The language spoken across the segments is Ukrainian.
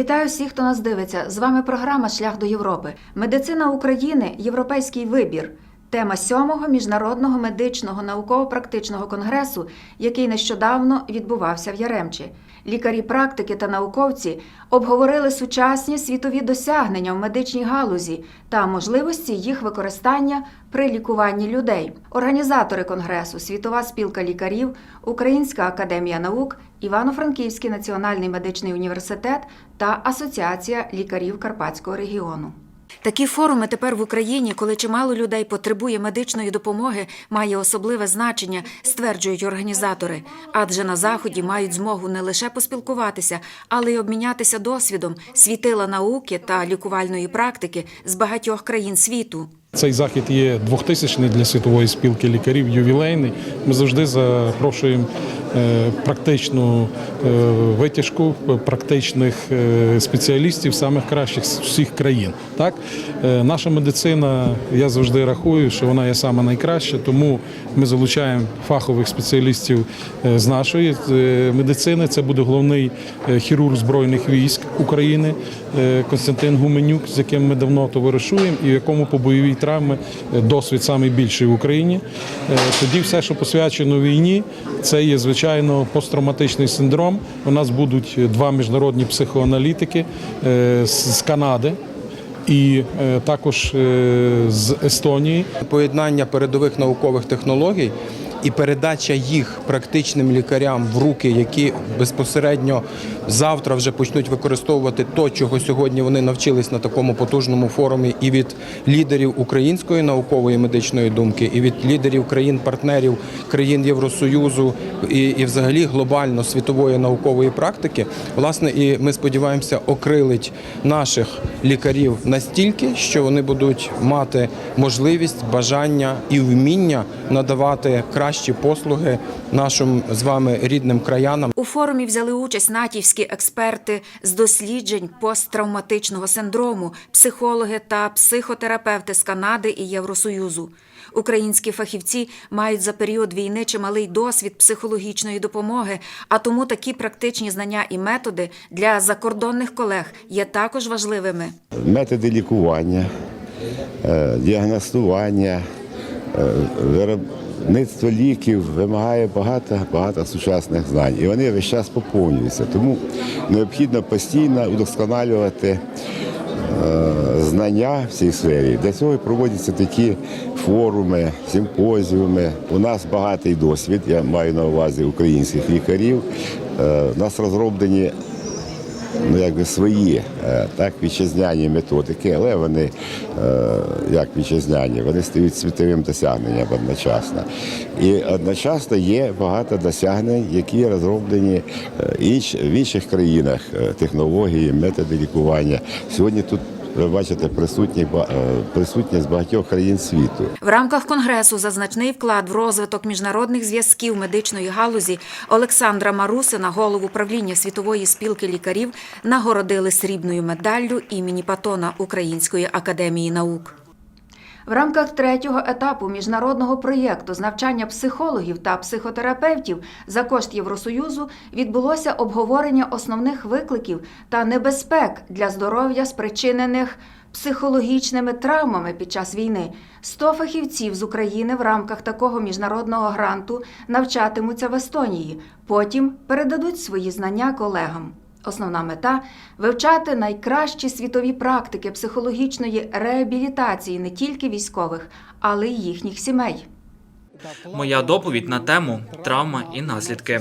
Вітаю всіх, хто нас дивиться. З вами програма Шлях до Європи. Медицина України європейський вибір. Тема сьомого міжнародного медичного науково-практичного конгресу, який нещодавно відбувався в Яремчі. Лікарі практики та науковці обговорили сучасні світові досягнення в медичній галузі та можливості їх використання при лікуванні людей. Організатори конгресу Світова спілка лікарів, Українська академія наук, Івано-Франківський національний медичний університет та Асоціація лікарів Карпатського регіону. Такі форуми тепер в Україні, коли чимало людей потребує медичної допомоги, має особливе значення, стверджують організатори. Адже на заході мають змогу не лише поспілкуватися, але й обмінятися досвідом світила науки та лікувальної практики з багатьох країн світу. Цей захід є 2000-й для світової спілки лікарів, ювілейний. Ми завжди запрошуємо практичну е, витяжку практичних е, спеціалістів самих кращих з всіх країн. Так Е, наша медицина, я завжди рахую, що вона є сама найкраща, тому ми залучаємо фахових спеціалістів е, з нашої е, медицини. Це буде головний е, хірург збройних військ України е, Константин Гуменюк, з яким ми давно товаришуємо, і в якому по бойовій травмі е, досвід найбільший в Україні. Е, Тоді все, що посвячено війні, це є звичайно посттравматичний синдром. У нас будуть два міжнародні психоаналітики е, з Канади. І е, також е, з Естонії поєднання передових наукових технологій і передача їх практичним лікарям в руки, які безпосередньо завтра вже почнуть використовувати то, чого сьогодні вони навчились на такому потужному форумі, і від лідерів української наукової медичної думки, і від лідерів країн-партнерів, країн Євросоюзу, і, і взагалі глобально світової наукової практики. Власне, і ми сподіваємося, окрилить наших лікарів настільки, що вони будуть мати можливість, бажання і вміння надавати кращі послуги нашим з вами рідним краянам. У форумі взяли участь натівські експерти з досліджень посттравматичного синдрому, психологи та психотерапевти з Канади і Євросоюзу. Українські фахівці мають за період війни чималий досвід психологічної допомоги, а тому такі практичні знання і методи для закордонних колег є також важливими. методи лікування, е, діагностування, е, виробництво ліків вимагає багато, багато сучасних знань. І вони весь час поповнюються. Тому необхідно постійно удосконалювати е, знання в цій сфері. Для цього проводяться такі форуми, симпозіуми. У нас багатий досвід, я маю на увазі українських лікарів. Е, У нас розроблені ну, якби свої е, так, вітчизняні методики, але вони е, як вітчизняні, вони стають світовим досягненням одночасно. І одночасно є багато досягнень, які розроблені е, в інших країнах, технології, методи лікування. Сьогодні тут ви бачите присутні, е, присутність багатьох країн світу. В рамках конгресу за значний вклад в розвиток міжнародних зв'язків медичної галузі Олександра Марусина, голову правління світової спілки лікарів, нагородили срібною медаллю імені Патона Української академії наук. В рамках третього етапу міжнародного проєкту з навчання психологів та психотерапевтів за кошт Євросоюзу відбулося обговорення основних викликів та небезпек для здоров'я, спричинених психологічними травмами під час війни. 100 фахівців з України в рамках такого міжнародного гранту навчатимуться в Естонії, потім передадуть свої знання колегам. Основна мета вивчати найкращі світові практики психологічної реабілітації не тільки військових, але й їхніх сімей. Моя доповідь на тему травма і наслідки.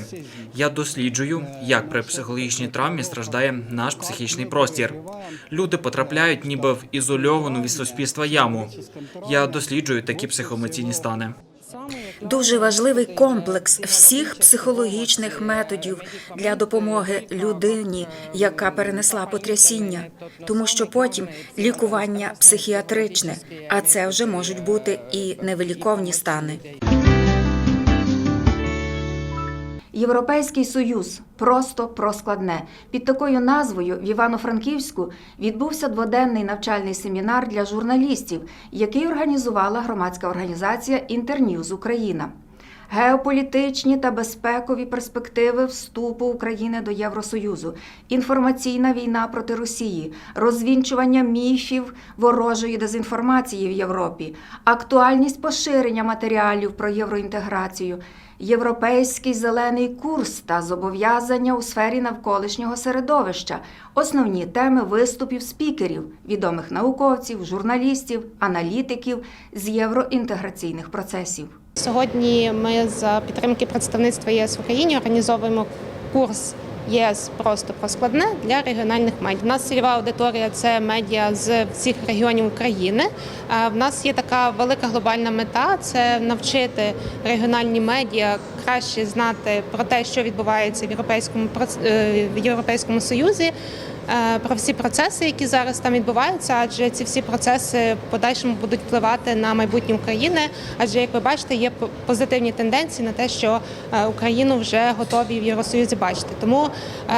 Я досліджую, як при психологічній травмі страждає наш психічний простір. Люди потрапляють ніби в ізольовану від суспільства яму. Я досліджую такі психоемоційні стани. Дуже важливий комплекс всіх психологічних методів для допомоги людині, яка перенесла потрясіння, тому що потім лікування психіатричне, а це вже можуть бути і невиліковні стани. Європейський союз просто про складне. Під такою назвою в Івано-Франківську відбувся дводенний навчальний семінар для журналістів, який організувала громадська організація Інтерньюз Україна. геополітичні та безпекові перспективи вступу України до Євросоюзу, інформаційна війна проти Росії, розвінчування міфів ворожої дезінформації в Європі, актуальність поширення матеріалів про євроінтеграцію. Європейський зелений курс та зобов'язання у сфері навколишнього середовища, основні теми виступів спікерів, відомих науковців, журналістів, аналітиків з євроінтеграційних процесів. Сьогодні ми за підтримки представництва єС в Україні організовуємо курс ЄС просто про складне для регіональних медіа. У нас цільова аудиторія це медіа з всіх регіонів України. В нас є така велика глобальна мета це навчити регіональні медіа краще знати про те, що відбувається в європейському е, в європейському союзі. Е, Про всі процеси, які зараз там відбуваються, адже ці всі процеси в подальшому будуть впливати на майбутнє України. Адже, як ви бачите, є позитивні тенденції на те, що е, Україну вже готові в Євросоюзі бачити. Тому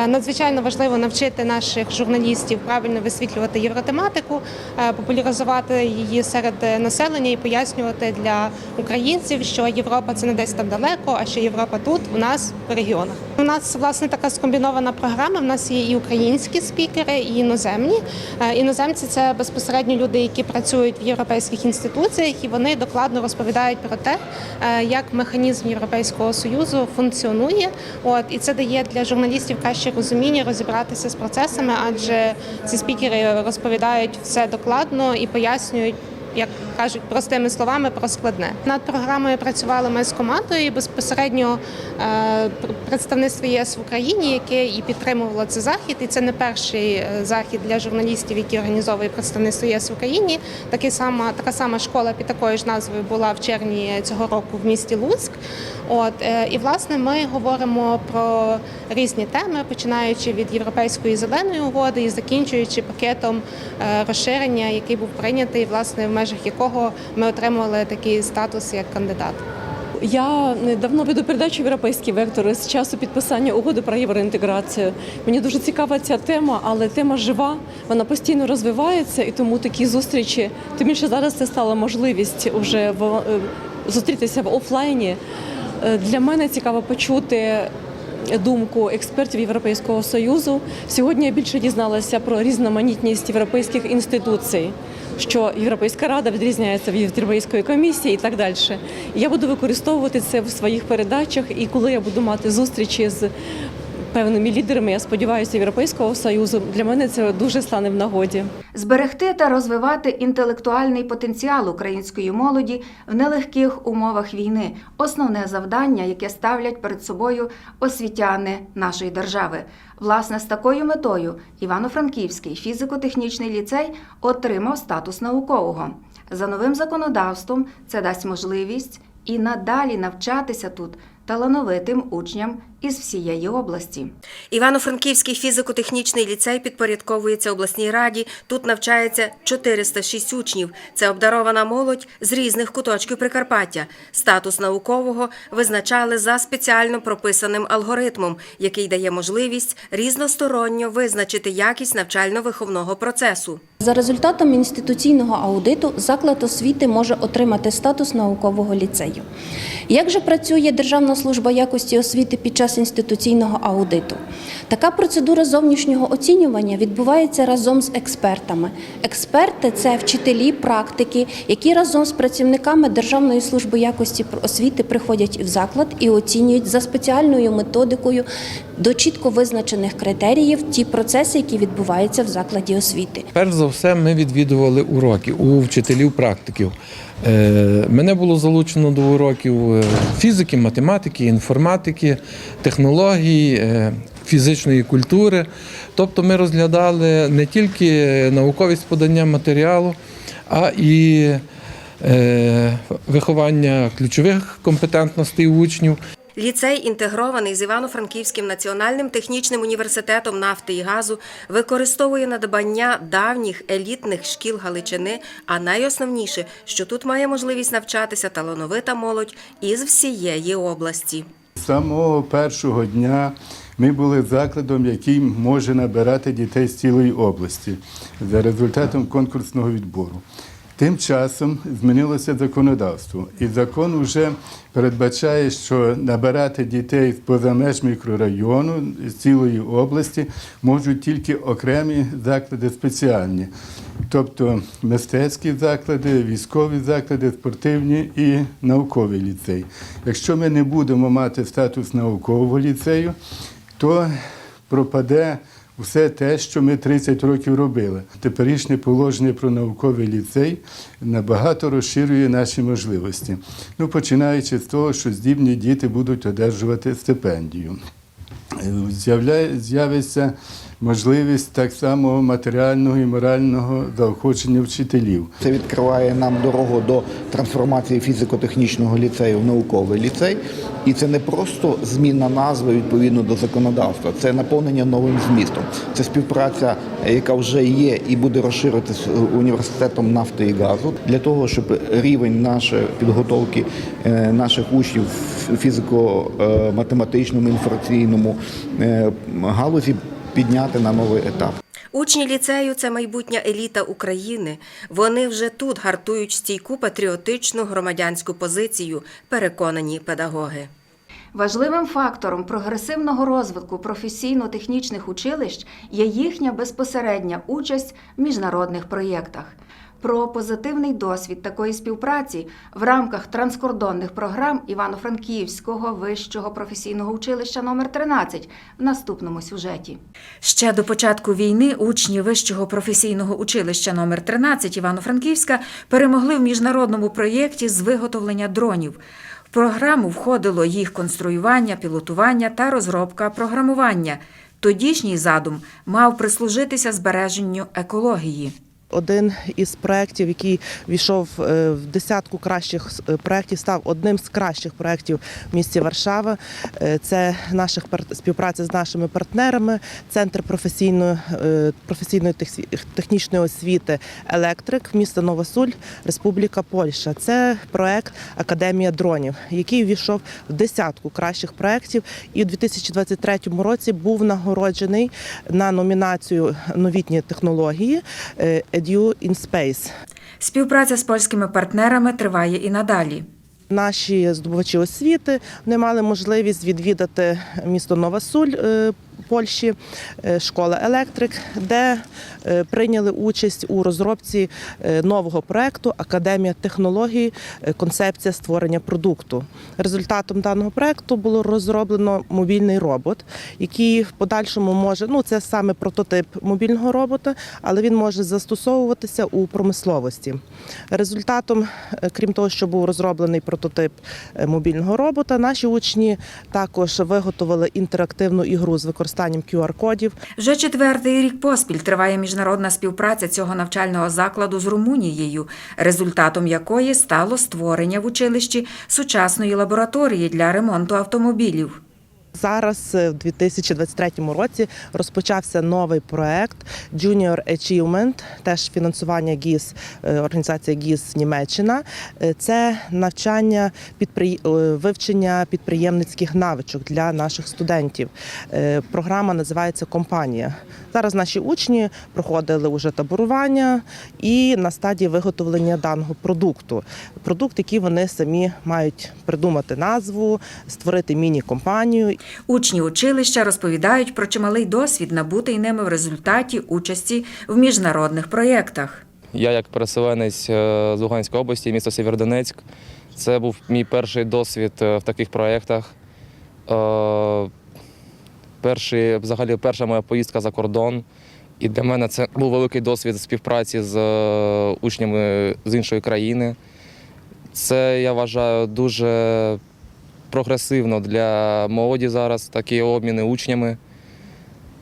е, надзвичайно важливо навчити наших журналістів правильно висвітлювати євротематику, популяризувати її серед населення і пояснювати для українців, що Європа це не десь там далеко, а що Європа тут, у нас в регіонах. У нас власне така скомбінована програма. У нас є і українські спікери, і іноземні. Е, Іноземці це безпосередньо люди, які працюють в європейських інституціях, і вони докладно розповідають про те, е, як механізм Європейського союзу функціонує. От і це дає для журналістів краще розуміння, розібратися з процесами, адже ці спікери розповідають все докладно і пояснюють. Як кажуть простими словами про складне над програмою працювали ми з командою і безпосередньо е, представництво ЄС в Україні, яке і підтримувало цей захід. І це не перший е, захід для журналістів, які організовує представництво ЄС в Україні. Такий сама така сама школа під такою ж назвою була в червні цього року в місті Луцьк. От е, і власне ми говоримо про різні теми, починаючи від європейської зеленої угоди і закінчуючи пакетом розширення, який був прийнятий, власне, в межах якого ми отримували такий статус як кандидат. Я давно веду передачу «Європейський вектор» з часу підписання угоди про євроінтеграцію. Мені дуже цікава ця тема, але тема жива, вона постійно розвивається, і тому такі зустрічі, тим більше зараз це стала можливість вже в, е, зустрітися в офлайні. Е, Для мене цікаво почути думку експертів Європейського союзу. Сьогодні я більше дізналася про різноманітність європейських інституцій, що Європейська рада відрізняється від Європейської комісії і так далі. Я буду використовувати це в своїх передачах, і коли я буду мати зустрічі з певними лідерами, я сподіваюся, Європейського союзу, для мене це дуже стане в нагоді. Зберегти та розвивати інтелектуальний потенціал української молоді в нелегких умовах війни основне завдання, яке ставлять перед собою освітяни нашої держави. Власне, з такою метою Івано-Франківський фізико-технічний ліцей отримав статус наукового. За новим законодавством це дасть можливість і надалі навчатися тут талановитим учням із всієї області. Івано-Франківський фізико-технічний ліцей підпорядковується обласній раді. Тут навчається 406 учнів. Це обдарована молодь з різних куточків Прикарпаття. Статус наукового визначали за спеціально прописаним алгоритмом, який дає можливість різносторонньо визначити якість навчально-виховного процесу. За результатом інституційного аудиту заклад освіти може отримати статус наукового ліцею. Як же працює Державна служба якості освіти під час інституційного аудиту? Така процедура зовнішнього оцінювання відбувається разом з експертами. Експерти це вчителі, практики, які разом з працівниками Державної служби якості освіти приходять в заклад і оцінюють за спеціальною методикою до чітко визначених критеріїв ті процеси, які відбуваються в закладі освіти. Перш за все, ми відвідували уроки у вчителів-практиків. Е, Мене було залучено до уроків е, фізики, математики, інформатики, технологій, е, фізичної культури. Тобто ми розглядали не тільки науковість подання матеріалу, а і е, виховання ключових компетентностей учнів. Ліцей, інтегрований з Івано-Франківським національним технічним університетом нафти і газу, використовує надбання давніх елітних шкіл Галичини. А найосновніше, що тут має можливість навчатися талановита молодь із всієї області. З самого першого дня ми були закладом, який може набирати дітей з цілої області за результатом конкурсного відбору. Тим часом змінилося законодавство, і закон вже передбачає, що набирати дітей з-поза меж мікрорайону з цілої області можуть тільки окремі заклади спеціальні, тобто мистецькі заклади, військові заклади, спортивні і науковий ліцей. Якщо ми не будемо мати статус наукового ліцею, то пропаде все те, що ми 30 років робили. Теперішнє положення про науковий ліцей набагато розширює наші можливості. Ну, починаючи з того, що здібні діти будуть одержувати стипендію. Е, З'явиться можливість так само матеріального і морального заохочення вчителів. Це відкриває нам дорогу до трансформації фізико-технічного ліцею в науковий ліцей. І це не просто зміна назви відповідно до законодавства, це наповнення новим змістом. Це співпраця, яка вже є і буде розширитися з університетом нафти і газу для того, щоб рівень нашої підготовки е, наших учнів в фізико-математичному інформаційному е, галузі підняти на новий етап. Учні ліцею це майбутня еліта України. Вони вже тут гартують стійку патріотичну громадянську позицію, переконані педагоги. Важливим фактором прогресивного розвитку професійно-технічних училищ є їхня безпосередня участь в міжнародних проєктах. Про позитивний досвід такої співпраці в рамках транскордонних програм Івано-Франківського вищого професійного училища номер 13 в наступному сюжеті. Ще до початку війни учні вищого професійного училища номер 13 Івано-Франківська перемогли в міжнародному проєкті з виготовлення дронів. В програму входило їх конструювання, пілотування та розробка програмування. Тодішній задум мав прислужитися збереженню екології. Один із проєктів, який війшов е, в десятку кращих е, проєктів, став одним з кращих проєктів в місті Варшава. Е, Це наша співпраця з нашими партнерами, центр професійної технічної освіти Електрик, місто Новосуль, Республіка Польща. Це проєкт Академія дронів, який війшов в десятку кращих проєктів, і у 2023 році був нагороджений на номінацію новітні технології. Edu in Space. Співпраця з польськими партнерами триває і надалі. Наші здобувачі освіти не мали можливість відвідати місто Новасуль е, Польщі, е, школа Електрик, де е, прийняли участь у розробці е, нового проекту Академія технологій, концепція створення продукту. Результатом даного проекту було розроблено мобільний робот, який в подальшому може ну це саме прототип мобільного робота, але він може застосовуватися у промисловості. Результатом, крім того, що був розроблений прототип мобільного робота, наші учні також виготовили інтерактивну ігру з використанням QR-кодів. Вже четвертий рік поспіль триває міжнародна співпраця цього навчального закладу з Румунією, результатом якої стало створення в училищі сучасної лабораторії для ремонту автомобілів. Зараз е, в 2023 році розпочався новий проект Junior Achievement, теж фінансування ГІС, е, організація ГІС Німеччина. Е, Це навчання підпри... вивчення підприємницьких навичок для наших студентів. Програма називається Компанія. Зараз наші учні проходили вже таборування і на стадії виготовлення даного продукту. Продукт, який вони самі мають придумати назву, створити міні-компанію Учні училища розповідають про чималий досвід, набутий ними в результаті участі в міжнародних проєктах. Я як переселенець е, з Луганської області, місто Сєвєродонецьк. Це був мій перший досвід е, в таких проєктах. Е, Перший, взагалі, перша моя поїздка за кордон. І для мене це був великий досвід співпраці з учнями з іншої країни. Це я вважаю дуже прогресивно для молоді зараз, такі обміни учнями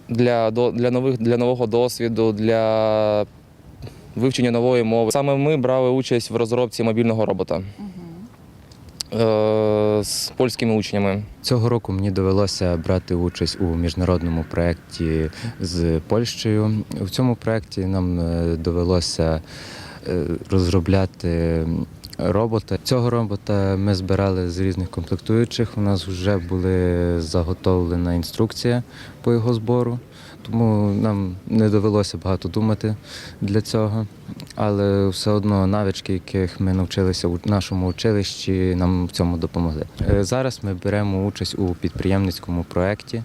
для, для, нових, для нового досвіду, для вивчення нової мови. Саме ми брали участь в розробці мобільного робота е, з польськими учнями. Цього року мені довелося брати участь у міжнародному проєкті з Польщею. В цьому проєкті нам е, довелося розробляти робота. Цього робота ми збирали з різних комплектуючих. У нас вже була заготовлена інструкція по його збору. тому нам не довелося багато думати для цього. Але все одно навички, яких ми навчилися у нашому училищі, нам в цьому допомогли. Е, Зараз ми беремо участь у підприємницькому проєкті,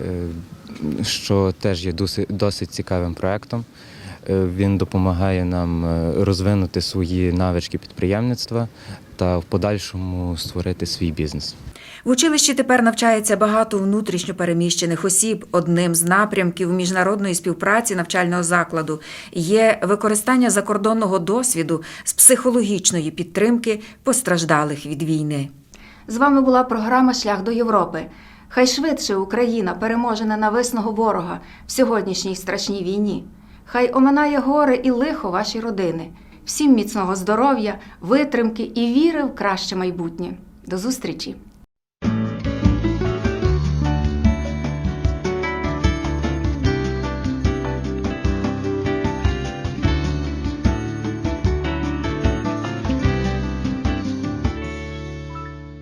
е, що теж є досить цікавим проєктом. Е, Він допомагає нам е, розвинути свої навички підприємництва та в подальшому створити свій бізнес. В училищі тепер навчається багато внутрішньо переміщених осіб. Одним з напрямків міжнародної співпраці навчального закладу є використання закордонного досвіду з психологічної підтримки постраждалих від війни. З вами була програма Шлях до Європи. Хай швидше Україна переможе ненависного ворога в сьогоднішній страшній війні. Хай оминає горе і лихо ваші родини. Всім міцного здоров'я, витримки і віри в краще майбутнє. До зустрічі!